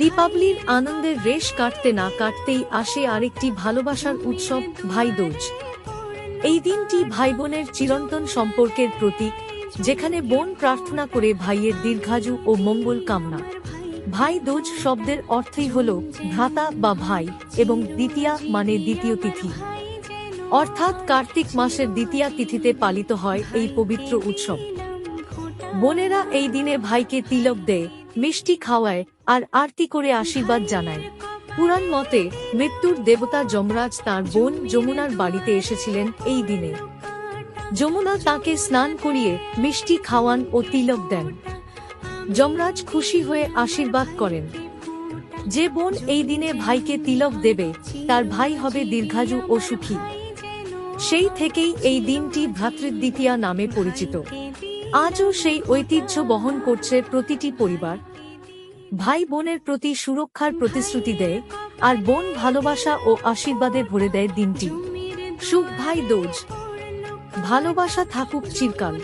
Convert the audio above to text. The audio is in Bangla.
দীপাবলির আনন্দের রেশ কাটতে না কাটতেই আসে আরেকটি ভালোবাসার উৎসব, ভাইদোজ। এই দিনটি ভাই বোনের চিরন্তন সম্পর্কের প্রতীক, যেখানে বোন প্রার্থনা করে ভাইয়ের দীর্ঘায়ু ও মঙ্গল কামনা। ভাই দোজ শব্দের অর্থই হল ভ্রাতা বা ভাই এবং দ্বিতীয়া মানে দ্বিতীয় তিথি। অর্থাৎ কার্তিক মাসের দ্বিতীয়া তিথিতে পালিত হয় এই পবিত্র উৎসব। বোনেরা এই দিনে ভাইকে তিলক দেয়, মিষ্টি খাওয়ায় আর আরতি করে আশীর্বাদ জানায়। পুরাণ মতে, মৃত্যুর দেবতা যমরাজ তার বোন যমুনার বাড়িতে এসেছিলেন এই দিনে। যমুনা তাকে স্নান করিয়ে মিষ্টি খাওয়ান ও তিলক দেন। যমরাজ খুশি হয়ে আশীর্বাদ করেন। যে বোন এই দিনে ভাইকে তিলক দেবে, তার ভাই হবে দীর্ঘায়ু ও সুখী। সেই থেকেই এই দিনটি ভ্রাতৃদ্বিতীয়া নামে পরিচিত। আজও সেই ঐতিহ্য বহন করছে প্রতিটি পরিবার। ভাই বোনের প্রতি সুরক্ষার প্রতিশ্রুতি দেয়, আর বোন ভালোবাসা ও আশীর্বাদে ভরে দেয় দিনটি। সুখ ভাই দোজ। ভালোবাসা থাকুক চিরকাল।